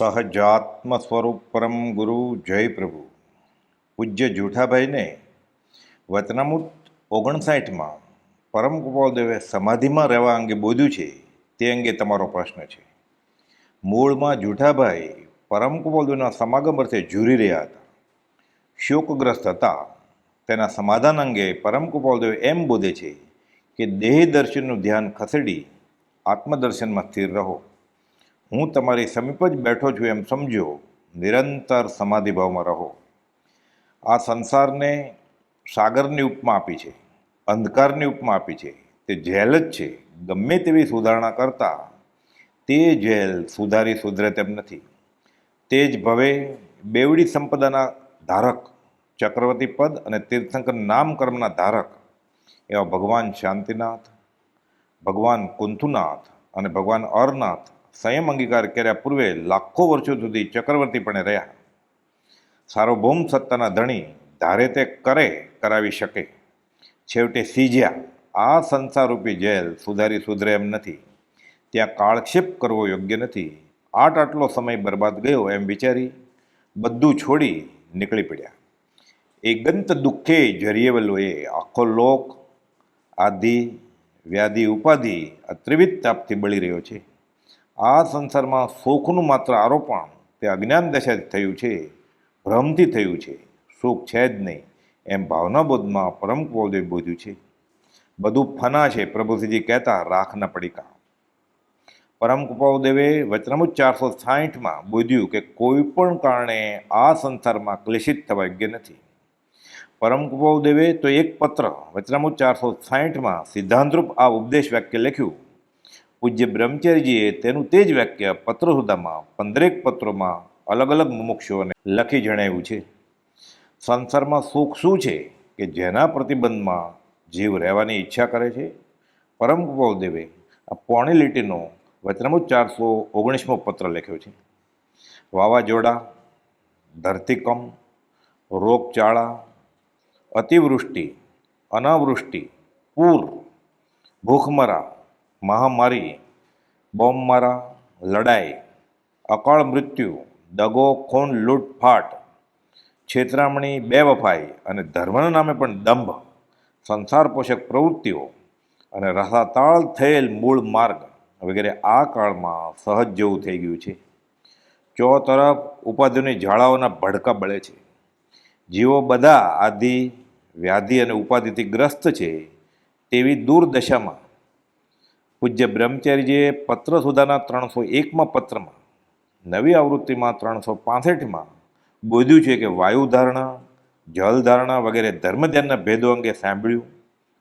સહજાત્મ સ્વરૂપ પરમ ગુરુ જય પ્રભુ પૂજ્ય જૂઠાભાઈને વતનામૂત ઓગણસાઠમાં પરમ ગોપાલદેવે સમાધિમાં રહેવા અંગે બોધ્યું છે, તે અંગે તમારો પ્રશ્ન છે। મૂળમાં જૂઠાભાઈ પરમ ગોપાલદેવના સમાગમ અર્થે ઝૂરી રહ્યા હતા। શોકગ્રસ્ત હતા। તેના સમાધાન અંગે પરમ ગોપાલદેવ એમ બોધે છે કે દેહ દર્શનનું ધ્યાન ખસેડી આત્મદર્શનમાં સ્થિર રહો। હું તમારી સમીપ જ બેઠો છું એમ સમજો નિરંતર સમાધિભાવમાં રહો. આ સંસારને સાગરની ઉપમા આપી છે, અંધકારની ઉપમા આપી છે. તે જેલ જ છે. ગમે તેવી સુધારણા કરતા તે જેલ સુધારી સુધરે તેમ નથી. તે જ ભવે બેવડી સંપદાના ધારક, ચક્રવર્તી પદ અને તીર્થંકર નામ કર્મના ધારક. એવા ભગવાન શાંતિનાથ, ભગવાન કુંથુનાથ અને ભગવાન અરનાથ સંયમ અંગીકાર કર્યા પૂર્વે લાખો વર્ષો સુધી ચક્રવર્તીપણે રહ્યા. સાર્વભૌમ સત્તાના ધણી ધારે તે કરે, કરાવી શકે. છેવટે સીજ્યા, આ સંસારરૂપી જેલ સુધારી સુધરે એમ નથી. ત્યાં કાળક્ષેપ કરવો યોગ્ય નથી. આટ આટલો સમય બરબાદ ગયો એમ વિચારી બધું છોડી નીકળી પડ્યા. એગંત દુઃખે જરિયેવલોએ આખો લોક આધિ વ્યાધિ, ઉપાધિ આ ત્રિવિધ તાપથી બળી રહ્યો છે. આ સંસારમાં સુખનું માત્ર આરોપણ તે અજ્ઞાન દશાથી થયું છે, ભ્રમથી થયું છે. સુખ છે જ નહીં, એમ ભાવનાબોધમાં પરમ કૌલદેવ બોધ્યું છે. બધું ફના છે, પ્રભુજીજી કહેતા રાખના પડીકા પરમ કૃપાદેવે વચનામૃત ચારસો સાહીઠમાં બોધ્યું કે કોઈ પણ કારણે આ સંસારમાં ક્લેશિત થવા યોગ્ય નથી. પરમ કૃપાદેવે તો એક પત્ર વચનામૃત ચારસો સાહીઠમાં સિદ્ધાંતરૂપ આ ઉપદેશ વાક્ય લખ્યું પૂજ્ય બ્રહ્મચારીજીએ તેનું તે જ વાક્ય પત્ર સુધામાં, પંદરેક પત્રોમાં અલગ અલગ મુમુક્ષુઓને લખી જણાવ્યું છે. સંસારમાં સુખ શું છે કે જેના પ્રતિબંધમાં જીવ રહેવાની ઈચ્છા કરે છે? પરમ કૃપાદેવે આ પોણી લીટીનો વચનામૃત ચારસો ઓગણીસમો પત્ર લખ્યો છે. વાવાઝોડા, ધરતીકંપ, રોગચાળા, અતિવૃષ્ટિ, અનાવૃષ્ટિ, પૂર, ભૂખમરા મહામારી બોમ્બમારા લડાઈ, અકાળ મૃત્યુ, દગો, ખૂન લૂંટફાટ છેતરામણી, બેવફાઈ અને ધર્મના નામે પણ દંભ, સંસાર પોષક પ્રવૃત્તિઓ અને રસાતાળ થયેલ મૂળ માર્ગ વગેરે આ કાળમાં સહજ જેવું થઈ ગયું છે. ચો તરફ ઉપાધિઓની જાળાઓના ભડકા બળે છે. જીવો બધા આદિ, વ્યાધિ અને ઉપાધિથી ગ્રસ્ત છે તેવી દુર્દશામાં પૂજ્ય બ્રહ્મચારીજીએ પત્ર સુધાના ત્રણસો એકમાં પત્રમાં, નવી આવૃત્તિમાં ત્રણસો પાસઠમાં બોધ્યું છે કે વાયુ ધારણા જલ ધારણા વગેરે ધર્મ ધ્યાનના ભેદો અંગે સાંભળ્યું,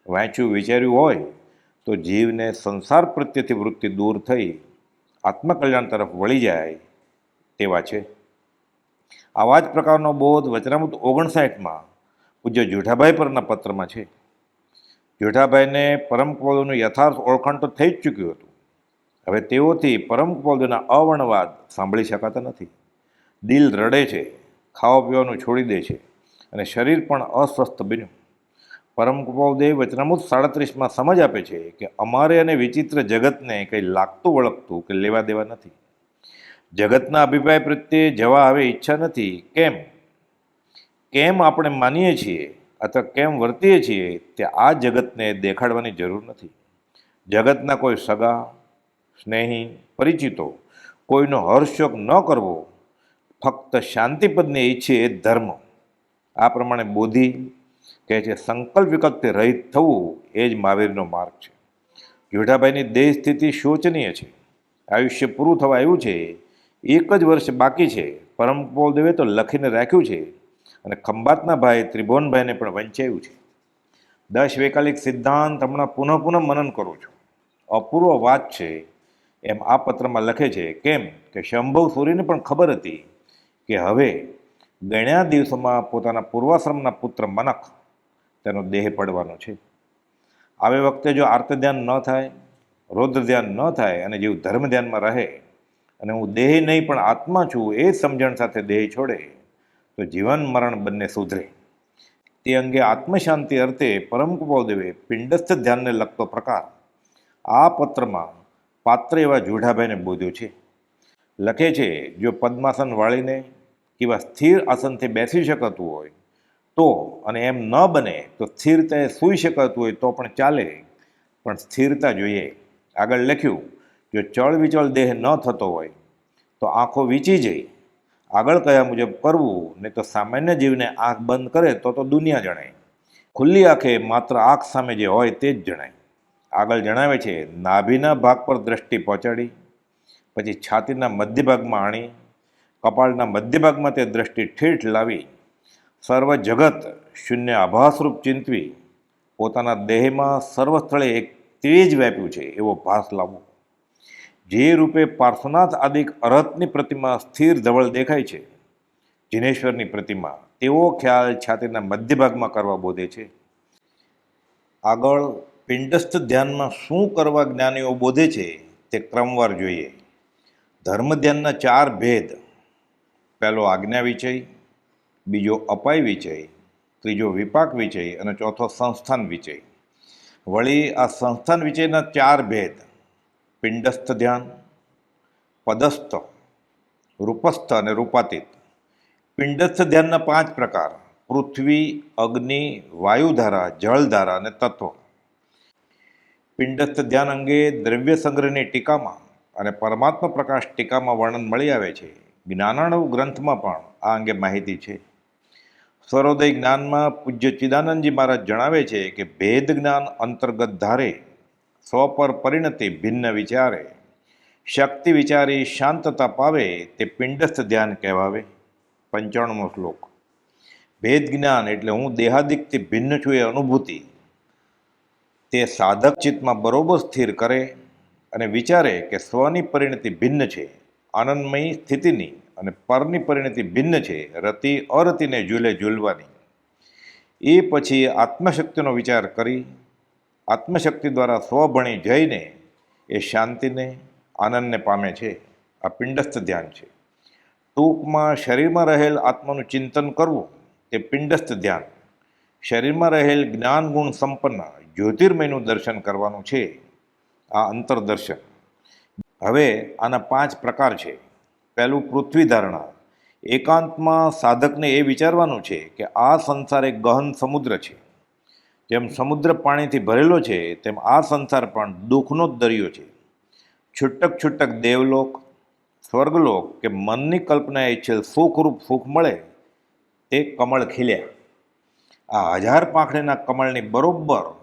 વાંચ્યું, વિચાર્યું હોય તો જીવને સંસાર પ્રત્યેથી વૃત્તિ દૂર થઈ આત્મકલ્યાણ તરફ વળી જાય તેવા છે. આવા જ પ્રકારનો બોધ વચનામૃત ઓગણસાઠમાં પૂજ્ય જુઠાભાઈ પરના પત્રમાં છે. જુઠાભાઈને પરમ કપોલનું યથાર્થ ઓળખાણ તો થઈ જ ચૂક્યું હતું. હવે તેઓથી પરમ કપોલના અવર્ણવાદ સાંભળી શકાતા નથી. દિલ રડે છે, ખાવા પીવાનું છોડી દે છે અને શરીર પણ અસ્વસ્થ બન્યું. પરમ કૃપાદેવ વચનામૃત સાડત્રીસમાં સમજ આપે છે કે અમારે અને વિચિત્ર જગતને કંઈ લાગતું વળગતું કે લેવા દેવા નથી. જગતના અભિપ્રાય પ્રત્યે જવા હવે ઈચ્છા નથી. કેમ? કેમ આપણે માનીએ છીએ અથવા કેમ વર્તીએ છીએ તે આ જગતને દેખાડવાની જરૂર નથી. જગતના કોઈ સગા, સ્નેહી, પરિચિતો કોઈનો હર્ષશોક ન કરવો. ફક્ત શાંતિપદને ઈચ્છે એ ધર્મ. આ પ્રમાણે બોધિ કહે છે, સંકલ્પ વિકલ્પથી રહિત થવું એ જ મહાવીરનો માર્ગ છે. જોઠાભાઈની દેહ સ્થિતિ શોચનીય છે. આયુષ્ય પૂરું થવા આવ્યું છે. એક જ વર્ષ બાકી છે. પરમ દેવે તો લખીને રાખ્યું છે. અને ખંભાતના ભાઈ ત્રિભુવનભાઈને પણ વંચાયું છે. દસ વૈકાલિક સિદ્ધાંત હમણાં પુનઃ પુનઃ મનન કરું છું. અપૂર્વ વાત છે, એમ આ પત્રમાં લખે છે, કેમ કે શંભવ સૂર્યને પણ ખબર હતી કે હવે ગણ્યા દિવસોમાં પોતાના પૂર્વાશ્રમના પુત્ર મનક તેનો દેહ પડવાનો છે. આવે વખતે જો આર્ત ધ્યાન ન થાય, રૌદ્ર ધ્યાન ન થાય અને જેવું ધર્મ ધ્યાનમાં રહે અને હું દેહ નહીં પણ આત્મા છું એ સમજણ સાથે દેહ છોડે તો જીવન મરણ બંને સુધરે. તે અંગે આત્મશાંતિ અર્થે પરમ કૃપાદેવે પિંડસ્થ ધ્યાનને લગતો પ્રકાર આ પત્રમાં પાત્ર એવા જુઢાભાઈને બોધ્યો છે. લખે છે, જો પદ્માસન વાળીને કેવા સ્થિર આસનથી બેસી શકાતું હોય તો અને એમ ન બને તો સ્થિરતાએ સૂઈ શકાતું હોય તો પણ ચાલે, પણ સ્થિરતા જોઈએ. આગળ લખ્યું, જો ચળ વિચળ દેહ ન થતો હોય તો આંખો વીંચી જાય આગળ કયા મુજબ કરવું, નહીં તો સામાન્ય જીવને આંખ બંધ કરે તો તો દુનિયા જણાય. ખુલ્લી આંખે માત્ર આંખ સામે જે હોય તે જ જણાય. આગળ જણાવે છે, નાભીના ભાગ પર દ્રષ્ટિ પહોંચાડી, પછી છાતીના મધ્ય ભાગમાં આણી, કપાળના મધ્ય ભાગમાં તે દ્રષ્ટિ ઠેઠ લાવી, સર્વ જગત શૂન્ય આભાસરૂપ ચિંતવી, પોતાના દેહમાં સર્વ સ્થળે એક તેજ વ્યાપ્યું છે, એવો ભાસ લાવવો. જે રૂપે પાર્શ્વનાથ આદિક અરહતની પ્રતિમા સ્થિર ધવળ દેખાય છે. જિનેશ્વરની પ્રતિમા તેવો ખ્યાલ છાતીના મધ્ય ભાગમાં કરવા બોધે છે. આગળ પિંડસ્થ ધ્યાનમાં શું કરવા જ્ઞાનીઓ બોધે છે તે ક્રમવાર જોઈએ. ધર્મ ધ્યાનના ચાર ભેદ. પહેલો આજ્ઞા વિચય, બીજો અપાય વિચય, ત્રીજો વિપાક વિચય અને ચોથો સંસ્થાન વિચય. વળી આ સંસ્થાન વિચયના ચાર ભેદ. પિંડસ્થ ધ્યાન, પદસ્થ, રૂપસ્થ અને રૂપાતીત. પિંડસ્થ ધ્યાનના પાંચ પ્રકાર. પૃથ્વી, અગ્નિ, વાયુધારા, જળધારા અને તત્વ. પિંડસ્થ ધ્યાન અંગે દ્રવ્ય સંગ્રહની ટીકામાં અને પરમાત્મા પ્રકાશ ટીકામાં વર્ણન મળી આવે છે. જ્ઞાનાણવ ગ્રંથમાં પણ આ અંગે માહિતી છે. સર્વોદય જ્ઞાનમાં પૂજ્ય ચિદાનંદજી મહારાજ જણાવે છે કે ભેદ જ્ઞાન અંતર્ગત ધારે સ્વ પર પરિણતિ ભિન્ન વિચારે. શક્તિ વિચારી શાંતતા પાવે તે પિંડસ્થ ધ્યાન કહેવાવે. પંચાણુંમો શ્લોક. ભેદ જ્ઞાન એટલે હું દેહાદિકથી ભિન્ન છું એ અનુભૂતિ. તે સાધક ચિત્તમાં બરોબર સ્થિર કરે અને વિચારે કે સ્વની પરિણતિ ભિન્ન છે, આનંદમયી સ્થિતિની અને પરની પરિણતિ ભિન્ન છે, રતિ અરતિને ઝૂલે ઝૂલવાની. એ પછી આત્મશક્તિનો વિચાર કરી આત્મશક્તિ દ્વારા સ્વ ભણી જઈને એ શાંતિને, આનંદને પામે છે. આ પિંડસ્થ ધ્યાન છે. ટૂંકમાં શરીરમાં રહેલ આત્માનું ચિંતન કરવું તે પિંડસ્થ ધ્યાન. શરીરમાં રહેલ જ્ઞાન ગુણ સંપન્ન જ્યોતિર્મયનું દર્શન કરવાનું છે. આ અંતરદર્શન. હવે આના પાંચ પ્રકાર છે. પહેલું પૃથ્વી ધારણા. એકાંતમાં સાધકને એ વિચારવાનું છે કે આ સંસાર એક ગહન સમુદ્ર છે. જેમ સમુદ્ર પાણીથી ભરેલો છે, તેમ આ સંસાર પણ દુઃખનો જ દરિયો છે. છૂટક છૂટક દેવલોક, સ્વર્ગલોક કે મનની કલ્પના ઈચ્છેલ સુખરૂપ સુખ મળે, તે કમળ ખીલ્યા. આ હજાર પાંખડીના કમળની બરોબર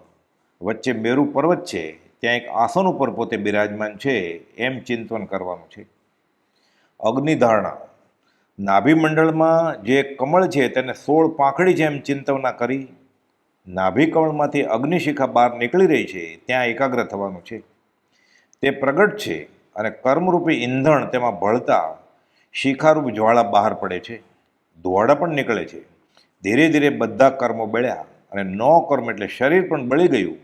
વચ્ચે મેરુ પર્વત છે, ત્યાં એક આસન ઉપર પોતે બિરાજમાન છે, એમ ચિંતન કરવાનું છે. અગ્નિધારણા. નાભિમંડળમાં જે કમળ છે, તેને સોળ પાંખડી જેમ ચિંતવના કરી નાભી કમળમાંથી અગ્નિશિખા બહાર નીકળી રહી છે, ત્યાં એકાગ્ર થવાનું છે. તે પ્રગટ છે અને કર્મરૂપી ઈંધણ તેમાં ભળતા શિખારૂપ જ્વાળા બહાર પડે છે. ધુવાડા પણ નીકળે છે. ધીરે ધીરે બધા કર્મો બળ્યા અને ન કર્મ એટલે શરીર પણ બળી ગયું.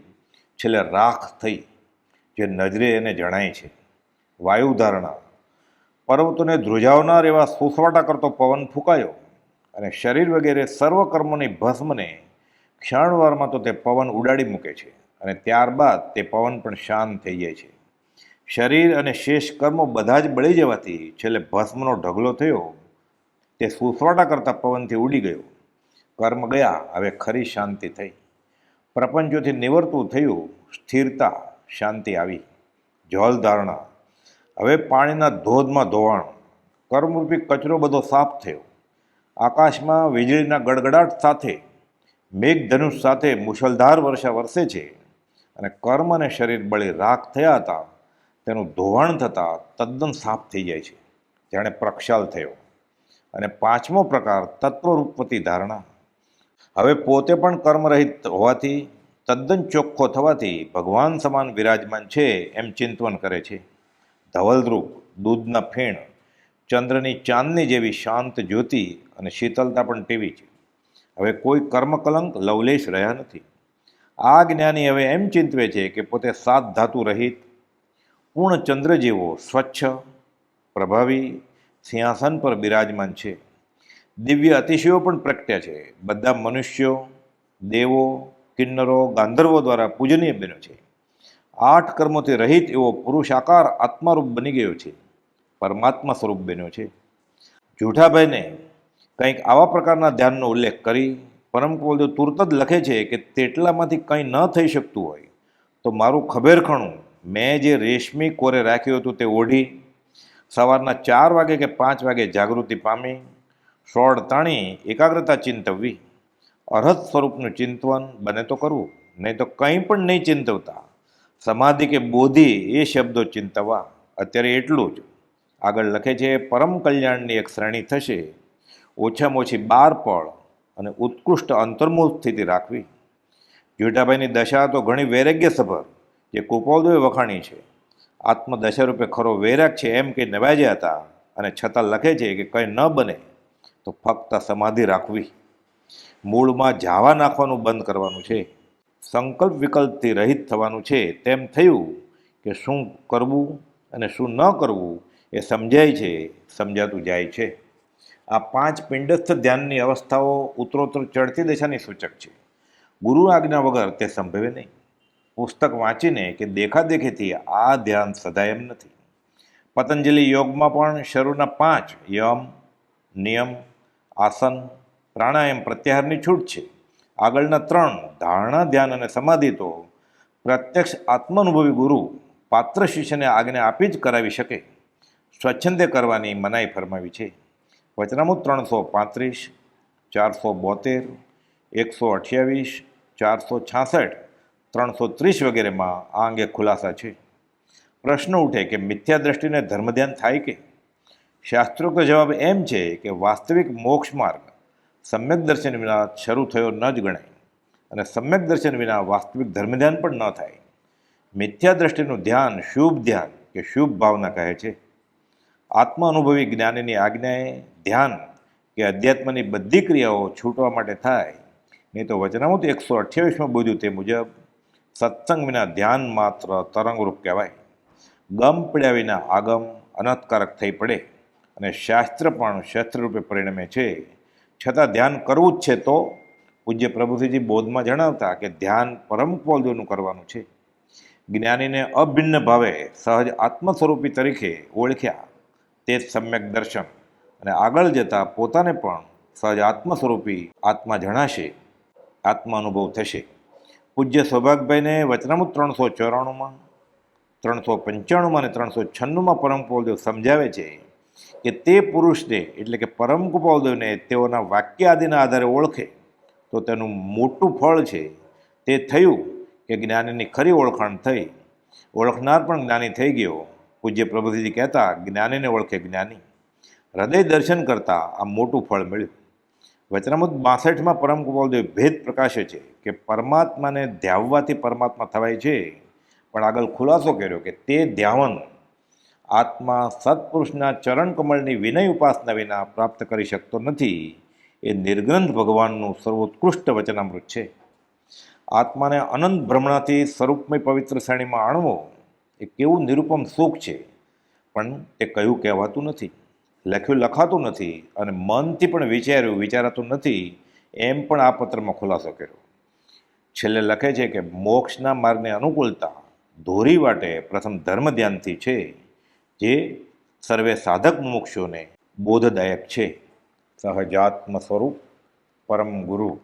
છેલ્લે રાખ થઈ, જે નજરે એને જણાય છે. વાયુધારણા પર્વતોને ધ્રુજાવનાર એવા સુસવાટા કરતો પવન ફૂંકાયો અને શરીર વગેરે સર્વ કર્મોની ભસ્મને ક્ષણવારમાં તો તે પવન ઉડાડી મૂકે છે અને ત્યારબાદ તે પવન પણ શાંત થઈ જાય છે. શરીર અને શેષ કર્મો બધા જ બળી જવાથી છેલ્લે ભસ્મનો ઢગલો થયો. તે સુસવાટા કરતા પવનથી ઉડી ગયો. કર્મ ગયા, હવે ખરી શાંતિ થઈ. પ્રપંચોથી નિવર્તું થયું, સ્થિરતા, શાંતિ આવી. જળ ધારણા. હવે પાણીના ધોધમાં ધોવાણ. કર્મરૂપી કચરો બધો સાફ થયો. આકાશમાં વીજળીના ગડગડાટ સાથે મેઘધનુષ સાથે મુશળધાર વર્ષા વરસે છે. અને કર્મ અને શરીર બળી રાખ થયા હતા. તેનું ધોવાણ થતાં તદ્દન સાફ થઈ જાય છે. જાણે પ્રક્ષાલ થયો. અને પાંચમો પ્રકાર તત્વરૂપવતી ધારણા. હવે પોતે પણ કર્મરહિત હોવાથી, તદ્દન ચોખ્ખો થવાથી ભગવાન સમાન વિરાજમાન છે એમ ચિંતવન કરે છે. ધવલરૂપ, દૂધના ફેણ, ચંદ્રની ચાંદની જેવી શાંત જ્યોતિ અને શીતલતા પણ તેવી છે. હવે કોઈ કર્મકલંક લવલેશ રહ્યા નથી. આ જ્ઞાની હવે એમ ચિંતવે છે કે પોતે સાત ધાતુ રહિત, પૂર્ણ ચંદ્ર જેવો સ્વચ્છ, પ્રભાવી, સિંહાસન પર બિરાજમાન છે. દિવ્ય અતિશયો પણ પ્રગટ્યા છે. બધા મનુષ્યો, દેવો, કિન્નરો, ગાંધર્વો દ્વારા પૂજનીય બન્યો છે. આઠ કર્મોથી રહિત એવો પુરુષાકાર આત્મારૂપ બની ગયો છે. પરમાત્મા સ્વરૂપ બન્યો છે. જૂઠાભાઈને કંઈક આવા પ્રકારના ધ્યાનનો ઉલ્લેખ કરી પરમ કુવલદેવ તુરત જ લખે છે કે તેટલામાંથી કંઈ ન થઈ શકતું હોય તો મારું ખબેરખણું મેં જે રેશમી કોરે રાખ્યું હતું તે ઓઢી સવારના ચાર વાગે કે પાંચ વાગે જાગૃતિ પામી, સોળ તાણી, એકાગ્રતા ચિંતવવી અરહત સ્વરૂપનું ચિંતવન બને તો કરવું, નહીં તો કંઈ પણ નહીં ચિંતવતા. સમાધિ કે બોધિ એ શબ્દો ચિંતવવા અત્યારે એટલું જ. આગળ લખે છે, પરમ કલ્યાણની એક શ્રેણી થશે. ઓછામાં ઓછી બાર પળ અને ઉત્કૃષ્ટ અંતર્મૂળ સ્થિતિ રાખવી. જેઠાભાઈની દશા તો ઘણી વૈરાગ્યસભર, જે કુપોલદેવે વખાણી છે. આત્મદશા રૂપે ખરો વૈરાગ છે એમ કે નવાજ્યા હતા અને છતાં લખે છે કે કંઈ ન બને, તો ફક્ત સમાધિ રાખવી. મૂળમાં જાવા નાખવાનું બંધ કરવાનું છે. સંકલ્પ વિકલ્પથી રહિત થવાનું છે. તેમ થયું કે શું કરવું અને શું ન કરવું એ સમજાય છે, સમજાતું જાય છે. આ પાંચ પિંડસ્થ ધ્યાનની અવસ્થાઓ ઉત્તરોત્તર ચડતી દિશાની સૂચક છે. ગુરુ આજ્ઞા વગર તે સંભવે નહીં. પુસ્તક વાંચીને કે દેખાદેખીથી આ ધ્યાન સદાય એમ નથી. પતંજલિ યોગમાં પણ શરૂના પાંચ યમ, નિયમ, આસન, પ્રાણાયામ પ્રત્યાહારની છૂટ છે. આગળના ત્રણ ધારણા ધ્યાન અને સમાધિ તો પ્રત્યક્ષ આત્માનુભવી ગુરુ પાત્ર શિષ્યને આજ્ઞા આપી જ કરાવી શકે. સ્વચ્છંદે કરવાની મનાઈ ફરમાવી છે. વચનામુત ત્રણસો પાંત્રીસ, ચારસો બોતેર, એકસો અઠ્યાવીસ, ચારસો છાસઠ, ત્રણસો ત્રીસ વગેરેમાં આ અંગે ખુલાસા છે. પ્રશ્ન ઉઠે કે મિથ્યા દ્રષ્ટિને ધર્મધ્યાન થાય કે? શાસ્ત્રોક્ત જવાબ એમ છે કે વાસ્તવિક મોક્ષ માર્ગ સમ્યક દર્શન વિના શરૂ થયો ન જ ગણાય અને સમ્યક દર્શન વિના વાસ્તવિક ધર્મધ્યાન પણ ન થાય. મિથ્યા દ્રષ્ટિનું ધ્યાન શુભ ધ્યાન કે શુભ ભાવના કહે છે. આત્મ અનુભવી જ્ઞાનીની આજ્ઞાએ ધ્યાન કે અધ્યાત્મની બધી ક્રિયાઓ છૂટવા માટે થાય, નહીં તો વચનામૃત એકસો અઠ્યાવીસમાં બોધ્યું તે મુજબ, સત્સંગ વિના ધ્યાન માત્ર તરંગરૂપ કહેવાય. ગમ પડ્યા વિના આગમ અનર્થકારક થઈ પડે અને શાસ્ત્ર પણ શસ્ત્ર રૂપે પરિણમે છે. છતાં ધ્યાન કરવું જ છે તો પૂજ્ય પ્રભુજીજી બોધમાં જણાવતા કે ધ્યાન પરમ કૌલદેવનું કરવાનું છે. જ્ઞાનીને અભિન્ન ભાવે સહજ આત્મ સ્વરૂપી તરીકે ઓળખ્યા. તે જ સમ્યક દર્શન અને આગળ જતાં પોતાને પણ સહજ આત્મ સ્વરૂપી આત્મા જણાશે આત્મ અનુભવ થશે. પૂજ્ય સૌભાગભાઈને વચનામૃત ત્રણસો ચોરાણુંમાં, ત્રણસો પંચાણુંમાં અને ત્રણસો છન્નુંમાં પરમ કુપાલદેવ સમજાવે છે કે તે પુરુષને, એટલે કે પરમ કુપાલદેવને તેઓના વાક્ય આદિના આધારે ઓળખે, તો તેનું મોટું ફળ છે તે થયું કે જ્ઞાનીની ખરી ઓળખાણ થઈ. ઓળખનાર પણ જ્ઞાની થઈ ગયો. પૂજ્ય પ્રભુજી કહેતા, જ્ઞાનીને ઓળખે જ્ઞાની. હૃદય દર્શન કરતાં આ મોટું ફળ મળ્યું. વચનામૃત બાસઠમાં પરમ ગોપાલદેવ ભેદ પ્રકાશે છે કે પરમાત્માને ધ્યાવવાથી પરમાત્મા થવાય છે. પણ આગળ ખુલાસો કર્યો કે તે ધ્યાવન આત્મા સત્પુરુષના ચરણ કમળની વિનય ઉપાસના વિના પ્રાપ્ત કરી શકતો નથી. એ નિર્ગ્રંથ ભગવાનનું સર્વોત્કૃષ્ટ વચનામૃત છે. આત્માને અનંત ભ્રમણાથી સ્વરૂપમય પવિત્ર શ્રેણીમાં આણવો એ કેવું નિરૂપમ સુખ છે. પણ તે કયું કહેવાતું નથી. લખ્યું, લખાતું નથી અને મનથી પણ વિચાર્યું, વિચારાતું નથી, એમ પણ આ પત્રમાં ખુલાસો કર્યો. છેલ્લે લખે છે કે, મોક્ષના માર્ગને અનુકૂળતા ધોરી વાટે પ્રથમ ધર્મ ધ્યાનથી છે, જે સર્વે સાધક મોક્ષોને બોધદાયક છે. સહજાત્મ સ્વરૂપ પરમ ગુરુ